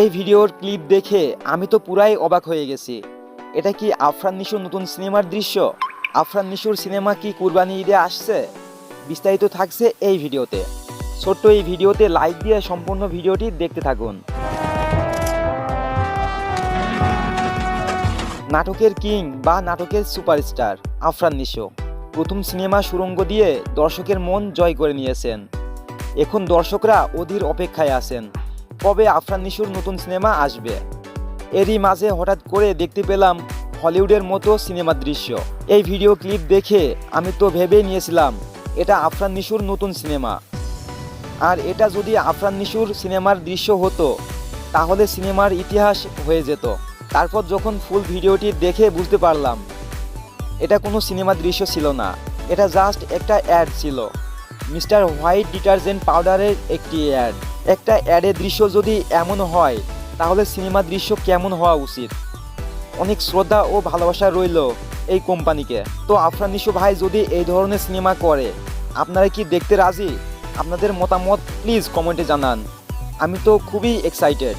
এই ভিডিওর ক্লিপ দেখে আমি তো পুরাই অবাক হয়ে গেছি। এটা কি আফরান নিশুর নতুন সিনেমার দৃশ্য? আফরান নিশুর সিনেমা কি কুরবানি ঈদে আসছে? বিস্তারিত থাকছে এই ভিডিওতে। ছোট্ট এই ভিডিওতে লাইক দিয়ে সম্পূর্ণ ভিডিওটি দেখতে থাকুন। নাটকের কিং বা নাটকের সুপারস্টার আফরান নিশো। প্রথম সিনেমা সুরঙ্গ দিয়ে দর্শকের মন জয় করে নিয়েছেন। এখন দর্শকরা অধীর অপেক্ষায় আছেন। কবে আফরান নিশুর নতুন সিনেমা আসবে? এরই মাঝে হঠাৎ করে দেখতে পেলাম হলিউডের মতো সিনেমার দৃশ্য। এই ভিডিও ক্লিপ দেখে আমি তো ভেবেই নিয়েছিলাম, এটা আফরান নিশুর নতুন সিনেমা। আর এটা যদি আফরান নিশুর সিনেমার দৃশ্য হতো, তাহলে সিনেমার ইতিহাস হয়ে যেত। তারপর যখন ফুল ভিডিওটি দেখে বুঝতে পারলাম, এটা কোনো সিনেমার দৃশ্য ছিল না, এটা জাস্ট একটা অ্যাড ছিল। মিস্টার হোয়াইট ডিটারজেন্ট পাউডারের একটি অ্যাড। একটা অ্যাডের দৃশ্য যদি এমন হয়, তাহলে সিনেমার দৃশ্য কেমন হওয়া উচিত? অনেক শ্রদ্ধা ও ভালোবাসা রইল এই কোম্পানিকে। তো আফরান নিশো ভাই যদি এই ধরনের সিনেমা করে, আপনারা কি দেখতে রাজি? আপনাদের মতামত প্লিজ কমেন্টে জানান। আমি তো খুবই এক্সাইটেড